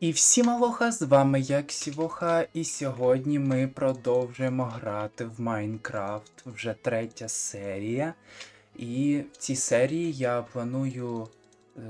І всім алоха, з вами я Ксівоха, і сьогодні ми продовжуємо грати в Майнкрафт, вже третя серія. І в цій серії я планую е,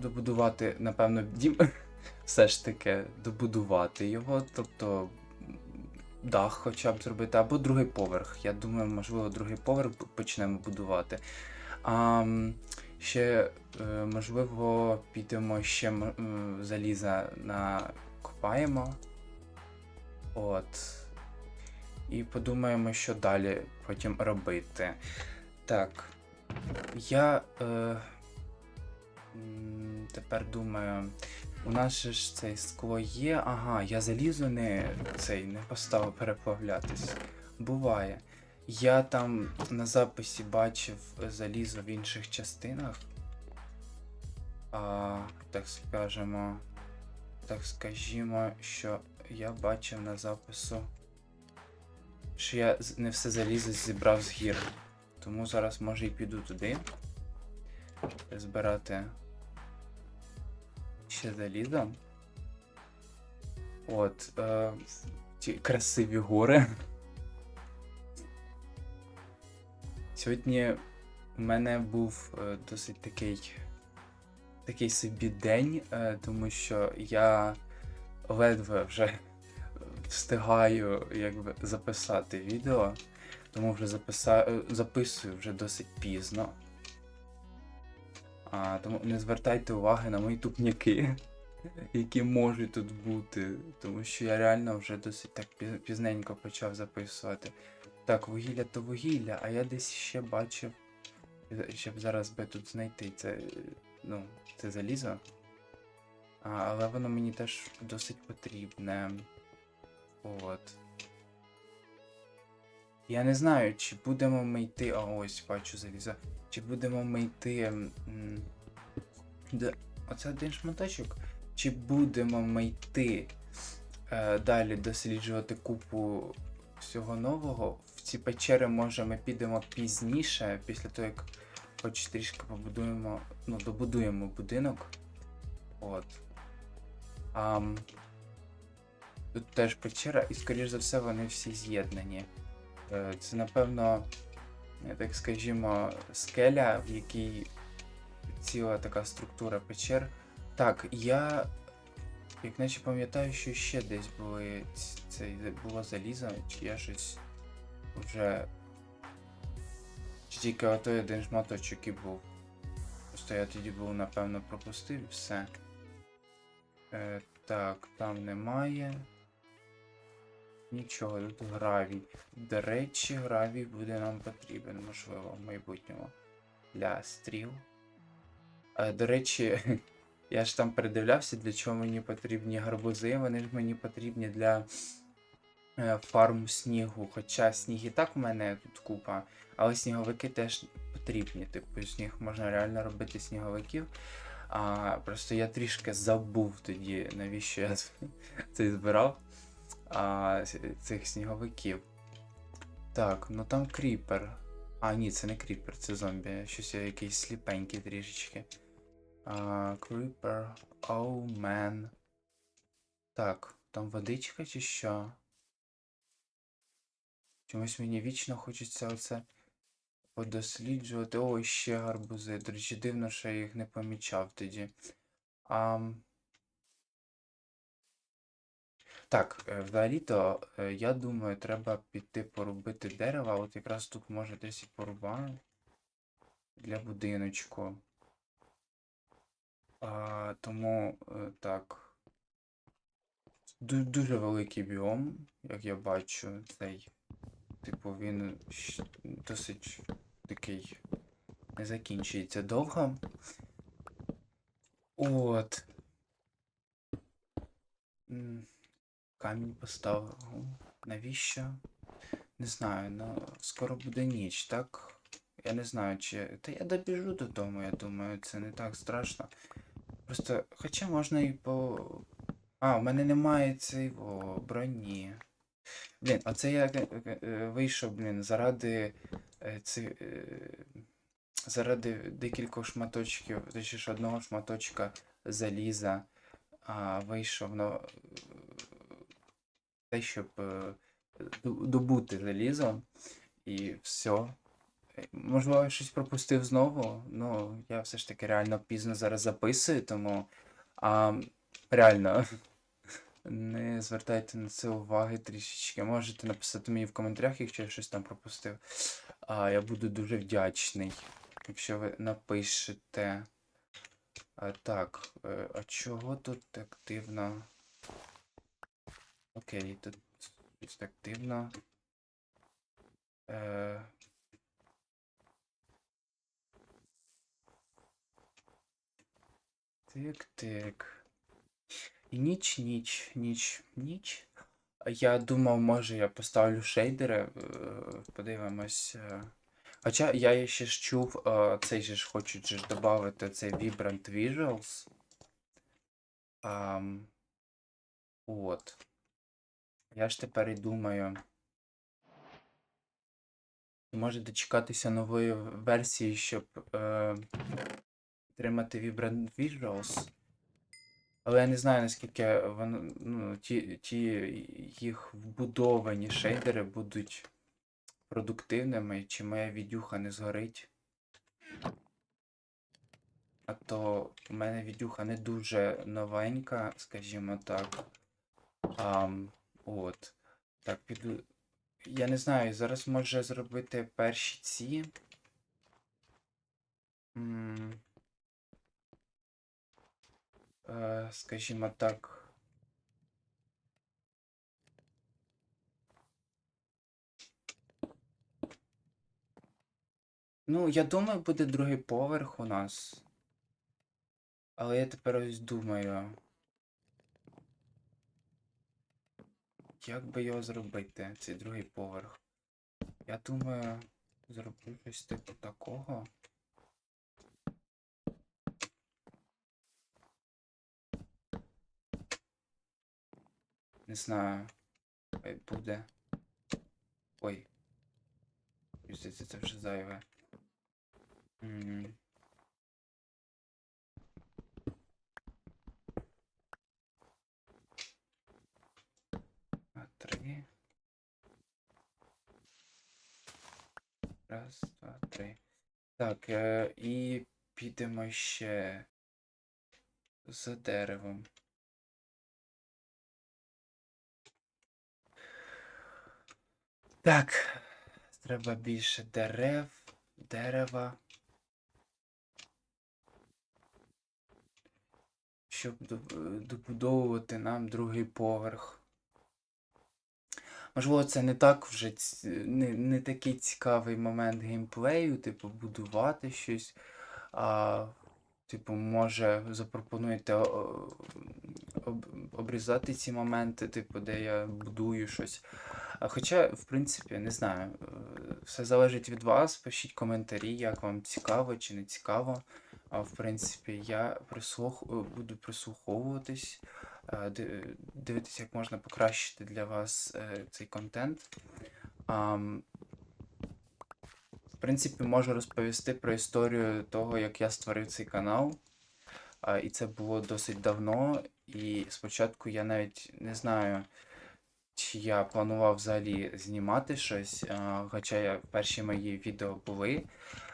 добудувати, напевно, дім. Все ж таки, добудувати його, тобто дах хоча б зробити, або другий поверх. Я думаю, можливо, другий поверх почнемо будувати. А, ще, е, можливо, підемо ще заліза накопаємо. От. І подумаємо, що далі потім робити. Так. Я е, тепер думаю. У нас ж цей скло є. Ага, я залізо не цей не поставив переплавлятись. Буває. Я там на записі бачив залізо в інших частинах. А, так скажемо. Так скажімо, що я бачив на запису, що я не все залізо зібрав з гір. Тому зараз може і піду туди. Збирати ще залізо. От. Е, ті красиві гори. Сьогодні у мене був е, досить такий такий собі день, е, тому що я ледве вже встигаю якби, записати відео, тому вже записа... е, записую вже досить пізно. А, тому не звертайте уваги на мої тупняки, які можуть тут бути, тому що я реально вже досить так пізненько почав записувати. Так, вугілля то вугілля, а я десь ще бачив, щоб зараз би тут знайти це, ну, це залізо. А, але воно мені теж досить потрібне. От. Я не знаю, чи будемо ми йти. А ось бачу залізо. Чи будемо ми йти. Де... Оце один шматочок. Чи будемо ми йти е, далі досліджувати купу всього нового? Ці печери, може, ми підемо пізніше, після того, як хоч трішки побудуємо, ну, добудуємо будинок. От. Ам, тут теж печера, і, скоріш за все, вони всі з'єднані. Е, Це, напевно, так скажімо, скеля, в якій ціла така структура печер. Так, я, як наче пам'ятаю, що ще десь були це було залізо, чи я щось вже. Тільки отой один шматочок і був. Просто я тоді був, напевно, пропустив все. Е, так, там немає. Нічого, тут гравій. До речі, гравій буде нам потрібен, можливо, в майбутньому. Для стріл. Е, до речі, я ж там передивлявся, для чого мені потрібні гарбузи. Вони ж мені потрібні для фарму снігу. Хоча сніг і так в мене тут купа, але сніговики теж потрібні. Типу, них можна реально робити сніговиків. А, просто я трішки забув тоді, навіщо я це збирав а, цих сніговиків. Так, ну там кріпер. А, ні, це не кріпер, це зомбі. Щось якийсь сліпенький трішечки. Кріпер. Оу, мен. Так, там водичка чи що? Чомусь мені вічно хочеться оце подосліджувати. О, ще гарбузи. До речі, дивно, що я їх не помічав тоді. А... Так, е, взагалі-то, е, я думаю, треба піти порубити дерева. От якраз тут може десь і порубаю для будиночку. А, тому е, так. Дуже великий біом, як я бачу, цей. Типу, він досить такий не закінчується довго. От. Камінь поставив. Навіщо? Не знаю, ну скоро буде ніч, так? Я не знаю, чи. Та я добіжу додому, я думаю, це не так страшно. Просто, хоча можна і по. А, у мене немає цієї броні. Блін, оце я е, е, е, вийшов, блін, заради ці, заради декількох шматочків, точніше одного шматочка заліза а, вийшов на е, те, щоб добути залізо. І все. Можливо, я щось пропустив знову. Ну, я все ж таки реально пізно зараз записую, тому а, реально не звертайте на це уваги трішечки. Можете написати мені в коментарях, якщо я щось там пропустив. А, я буду дуже вдячний, якщо ви напишете. А, так, е, а чого тут активно? Окей, тут активно. Е, Тик-тик. І ніч, ніч, ніч, ніч. Я думав, може я поставлю шейдери. е, Подивимось. е. Хоча я ще ж чув, е, цей же ж хочуть ж додати цей Vibrant Visuals. Ам, от. Я ж тепер і думаю. Може дочекатися нової версії, щоб е, отримати Vibrant Visuals. Але я не знаю, наскільки воно, ну, ті, ті їх вбудовані шейдери будуть продуктивними, чи моя відюха не згорить. А то у мене відюха не дуже новенька, скажімо так. Ам, от. Так, піду. Я не знаю, зараз може зробити перші ці. Скажімо так. Ну, я думаю, буде другий поверх у нас. Але я тепер ось думаю. Як би його зробити, цей другий поверх? Я думаю, зроблю щось типу такого. Не знаю. Хай буде. Ой. Здається, це вже зайве. М. А три. Раз, два, три. Так, і підемо ще за деревом. Так, треба більше дерев, дерева. Щоб добудовувати нам другий поверх. Можливо, це не так вже не, не такий цікавий момент геймплею, типу, будувати щось. А, типу, може, запропонуєте об, обрізати ці моменти, типу, де я будую щось. Хоча, в принципі, не знаю, е, все залежить від вас. Пишіть коментарі, як вам цікаво чи не цікаво. А в принципі, я прислух... е, буду прислуховуватись, е, дивитися, як можна покращити для вас цей контент. В принципі, можу розповісти про історію того, як я створив цей канал. І це було досить давно. І спочатку я навіть не знаю, чи я планував взагалі знімати щось, хоча перші мої відео були.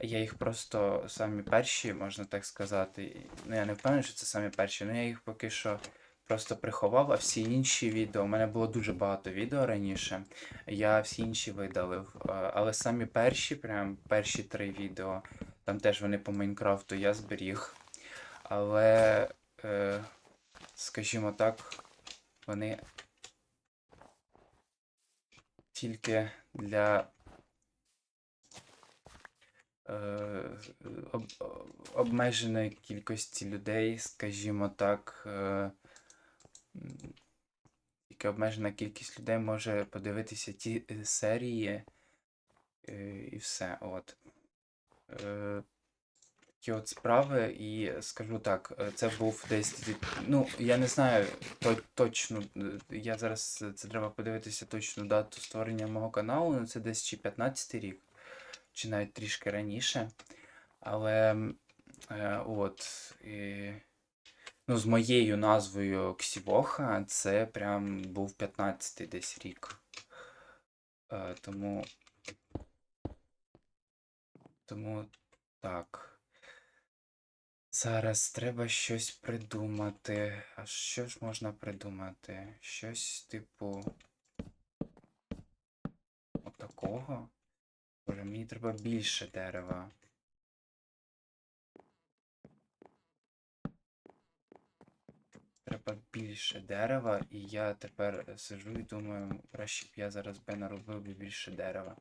Я їх просто самі перші, можна так сказати. Ну, я не впевнений, що це самі перші, але я їх поки що просто приховав, а всі інші відео, у мене було дуже багато відео раніше. Я всі інші видалив. Але самі перші, прям перші три відео, там теж вони по Майнкрафту я зберіг. Але, е, скажімо так, вони тільки для е, об, обмеженої кількості людей, скажімо так, е, тільки обмежена кількість людей може подивитися ті е, серії е, і все. От. Е, Такі от справи, і скажу так, е, це був десь. Ну, я не знаю то, точно. е, Я зараз е, це треба подивитися точну дату створення мого каналу. Ну, це десь чи 15 рік, чи навіть трішки раніше. Але е, от. І ну, з моєю назвою Ксівоха, це прям був 15-й десь рік. Е, тому. Тому так. Зараз треба щось придумати. А що ж можна придумати? Щось типу. Отакого? Боже, мені треба більше дерева. Треба більше дерева, і я тепер сижу і думаю, краще б я зараз би наробив би більше дерева.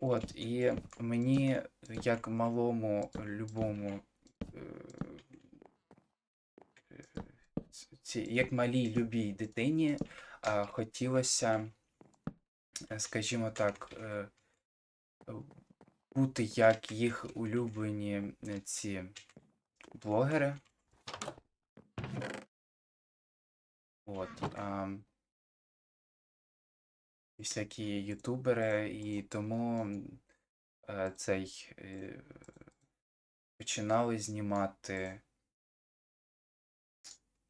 От, і мені, як малому, любому, як малій любій дитині, а, хотілося, е, скажімо так, е, бути як їх улюблені е, ці блогери. От. А, всякі ютубери, і тому е, цей е, починали знімати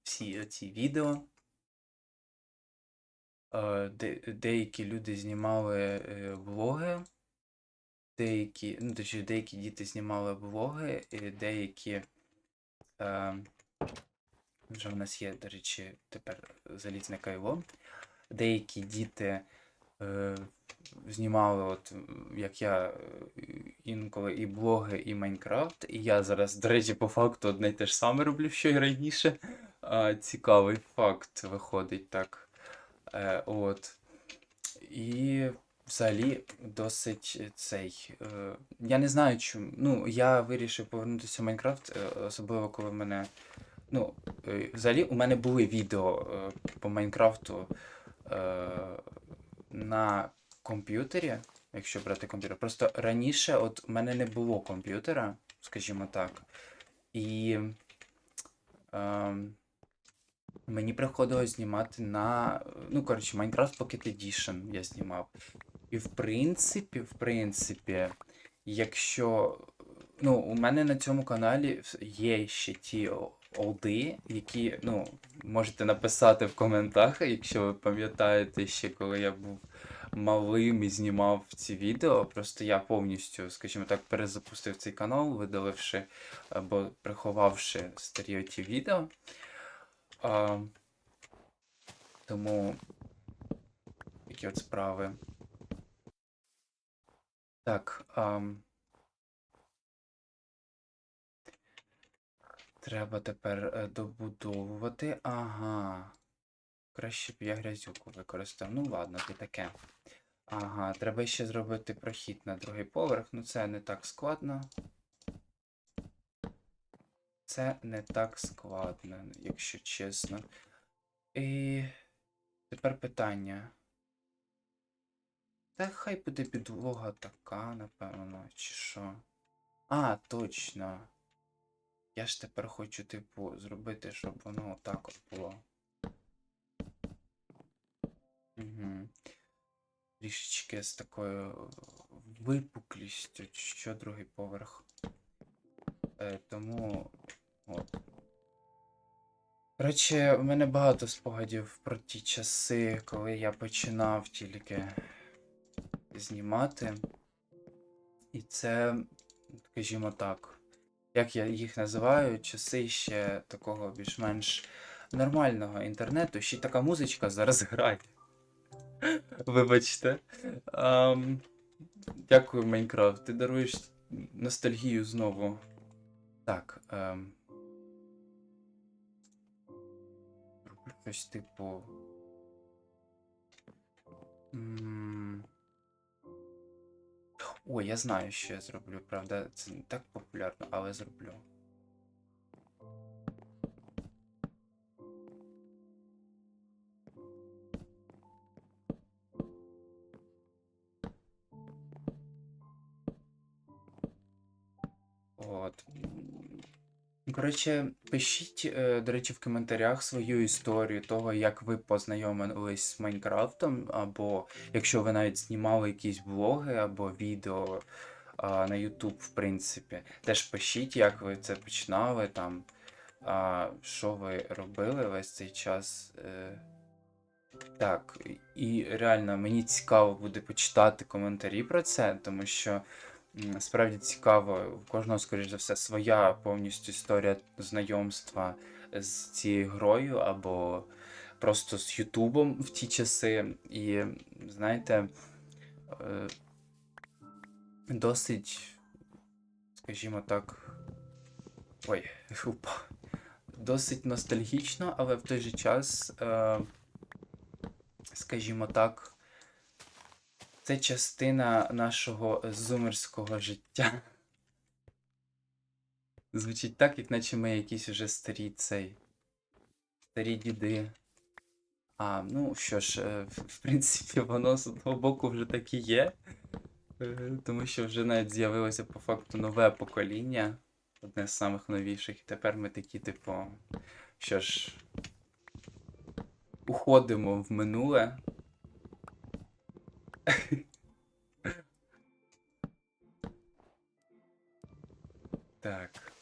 всі ці відео. Е, де, деякі люди знімали е, влоги, деякі, ну, точніше, деякі діти знімали влоги, деякі. Е, вже в нас є, до речі, тепер залізне кайло. Деякі діти е, знімали, от як я е, інколи і блоги, і Майнкрафт. І я зараз, до речі, по факту одне й те ж саме роблю, що й раніше. А, цікавий факт виходить так. Е, от. І взагалі досить цей. Е, я не знаю, чому. Ну, я вирішив повернутися в Майнкрафт, е, особливо коли мене. Ну, е, взагалі у мене були відео е, по Майнкрафту е, на комп'ютері, якщо брати комп'ютер. Просто раніше от у мене не було комп'ютера, скажімо так. І е, мені приходилось знімати на. Ну, коротше, Minecraft Pocket Edition я знімав. І в принципі, в принципі, якщо. Ну, у мене на цьому каналі є ще ті олди, які, ну, можете написати в коментах, якщо ви пам'ятаєте ще, коли я був малим і знімав ці відео. Просто я повністю, скажімо так, перезапустив цей канал, видаливши або приховавши старі ті відео. А, тому такі от справи. Так. ам, Треба тепер е, добудовувати. Ага. Краще б я грязюку використав. Ну ладно, ти таке. Ага, треба ще зробити прохід на другий поверх. Ну це не так складно. Це не так складно, якщо чесно. І тепер питання. Та хай буде підлога така, напевно, чи що. А, точно. Я ж тепер хочу, типу, зробити, щоб воно отак от було. Трішечки з такою випуклістю, що другий поверх. Е, тому. От. Коротше, у мене багато спогадів про ті часи, коли я починав тільки знімати. І це, скажімо так, як я їх називаю, часи ще такого більш-менш нормального інтернету. Ще така музичка зараз грає. Вибачте. Ам, дякую, Майнкрафт. Ти даруєш ностальгію знову. Так. Роблю щось типу. М, Ой, я знаю, що я зроблю, правда, це не так популярно, але зроблю. Коротше, пишіть, е, до речі, в коментарях свою історію того, як ви познайомились з Майнкрафтом, або якщо ви навіть знімали якісь блоги або відео а, на YouTube, в принципі. Теж пишіть, як ви це починали там. а, що ви робили весь цей час. Е, так, і реально мені цікаво буде почитати коментарі про це, тому що справді цікаво, у кожного, скоріш за все, своя повністю історія знайомства з цією грою або просто з Ютубом в ті часи. І знаєте, е, досить, скажімо так. Ой, упав. Досить ностальгічно, але в той же час, е, скажімо так, це частина нашого зумерського життя. Звучить так, як наче ми якісь уже старі цей. Старі діди. А, ну що ж, е, в в принципі, воно з одного боку вже так і є. Е, Тому що вже навіть з'явилося по факту нове покоління, одне з самих новіших. І тепер ми такі, типу, що ж, уходимо в минуле. Так.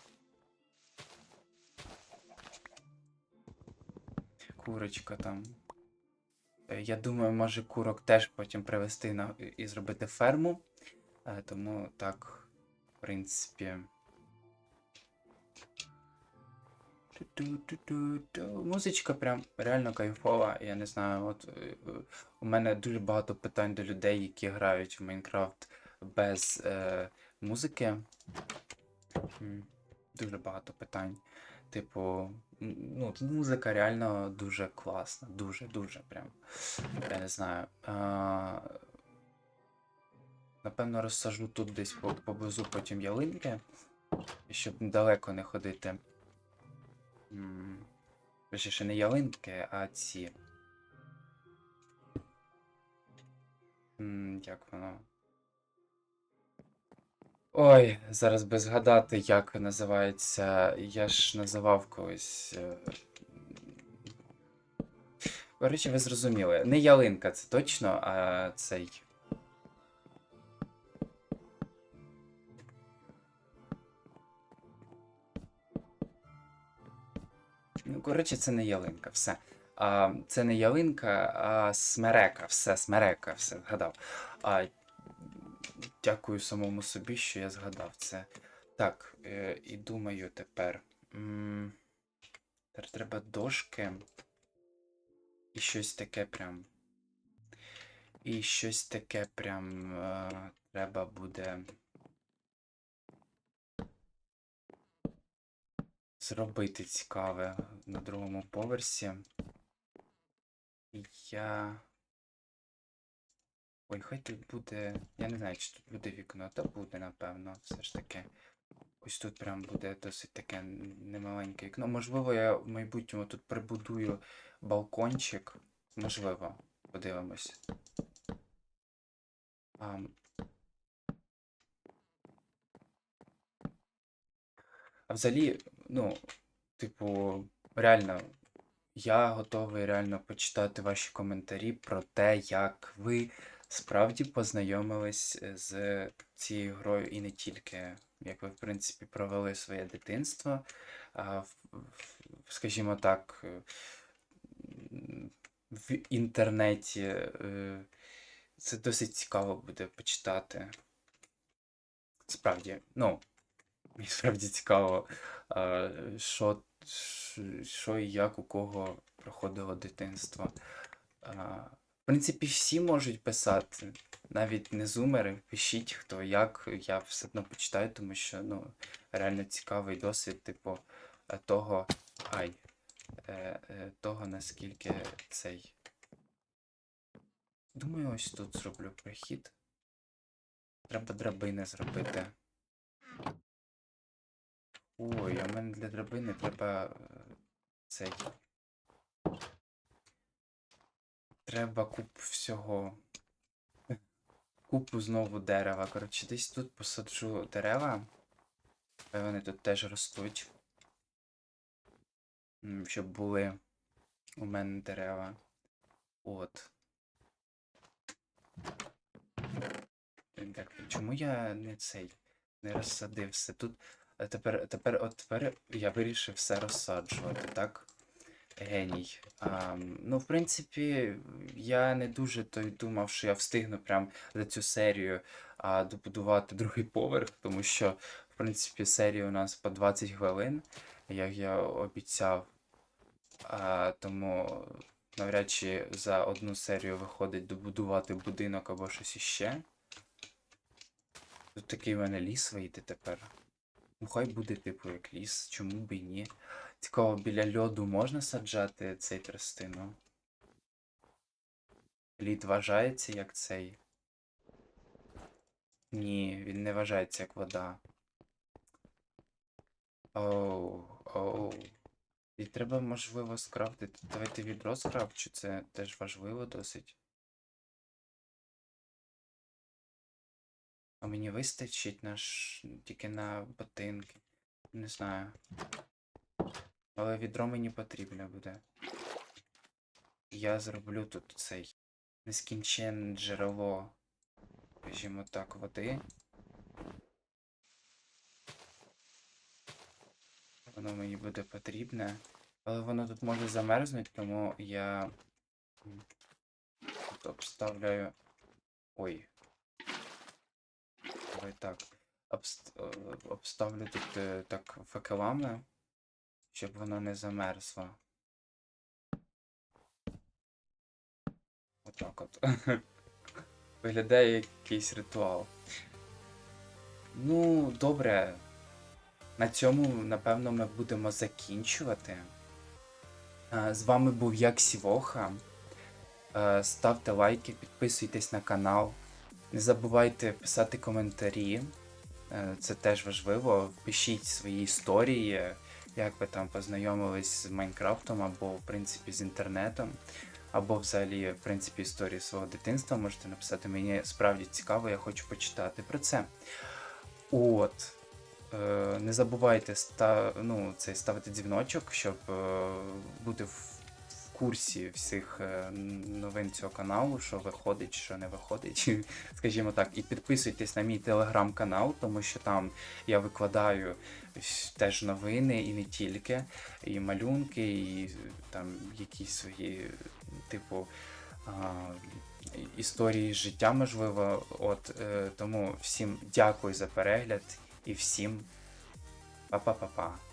Курочка там. Е, Я думаю, може курок теж потім привезти на і зробити ферму. Е, Тому так, в принципі. Музичка прям реально кайфова. Я не знаю, от е, у мене дуже багато питань до людей, які грають в Майнкрафт без е, музики. Дуже багато питань. Типу, ну, музика реально дуже класна. Дуже, дуже прям. Я не знаю. А, напевно, розсажу тут десь поблизу потім ялинки, щоб далеко не ходити. Точніше, не ялинки, а ці. Як воно? Ой, зараз би згадати, як називається. Я ж називав колись. е, Коротше, ви зрозуміли. Не ялинка, це точно, а цей. Коротше, це не ялинка, все. А, це не ялинка, а смерека, все, смерека, все, згадав. А, дякую самому собі, що я згадав це. Так, е, і думаю тепер. Тепер треба дошки. І щось таке прям. І щось таке прям е, треба буде. Зробити цікаве на другому поверсі. Я. Ой, хай тут буде. Я не знаю, чи тут буде вікно, та буде, напевно, все ж таки. Ось тут прям буде досить таке немаленьке вікно. Можливо, я в майбутньому тут прибудую балкончик. Можливо, подивимось. А, а взагалі, ну, типу, реально, я готовий реально почитати ваші коментарі про те, як ви справді познайомились е, з цією грою і не тільки, як ви, в принципі, провели своє дитинство. Скажімо так, е, в інтернеті. е, Це досить цікаво буде почитати. Справді, ну, справді цікаво, що, що і як у кого проходило дитинство. В принципі, всі можуть писати, навіть не зумери. Пишіть, хто як, я все одно почитаю, тому що ну, реально цікавий досвід, типу, е, того. Ай. е, е, Того, наскільки цей. Думаю, ось тут зроблю прохід. Треба драбини зробити. Ой, а в мене для драбини треба е, цей. Треба куп всього. Купу знову дерева. Коротше, десь тут посаджу дерева. Хай вони тут теж ростуть. Щоб були у мене дерева. От. Так, чому я не цей не розсадив все? Тут тепер, тепер, от тепер я вирішив все розсаджувати, так? Геній. А, ну, в принципі, я не дуже той думав, що я встигну прям за цю серію а, добудувати другий поверх, тому що, в принципі, серія у нас по 20 хвилин, як я обіцяв. А, тому навряд чи за одну серію виходить добудувати будинок або щось іще. Тут такий в мене ліс вийде тепер. Ну, хай буде, типу, як ліс, чому б і ні. Цікаво, біля льоду можна саджати цей тростину? Лід вважається як цей. Ні, він не вважається як вода. Оу, оу. І треба, можливо, скрафтити. Давайте відро скрафчу, це теж важливо досить. А мені вистачить наш тільки на ботинки. Не знаю. Але відро мені потрібне буде. Я зроблю тут цей нескінченне джерело, скажімо так, води. Воно мені буде потрібне. Але воно тут може замерзнути, тому я тут обставляю. Ой. Давай так. Обст... е, Обставлю тут е, так факелами, щоб воно не замерзло. Отак от. Виглядає якийсь ритуал. Ну, добре. На цьому, напевно, ми будемо закінчувати. Е, З вами був як Сівоха. Ставте лайки, підписуйтесь на канал. Не забувайте писати коментарі. Е, Це теж важливо. Пишіть свої історії, як ви там познайомились з Майнкрафтом, або, в принципі, з інтернетом, або взагалі, в принципі, історії свого дитинства можете написати. Мені справді цікаво, я хочу почитати про це. От. Е, Не забувайте ста... ну, цей, ставити дзвіночок, щоб е, бути в курсі всіх е, новин цього каналу, що виходить, що не виходить, скажімо так. І підписуйтесь на мій телеграм-канал, тому що там я викладаю теж новини і не тільки, і малюнки, і там якісь свої, типу. Історії життя, можливо. От е, тому всім дякую за перегляд і всім па-па-па-па.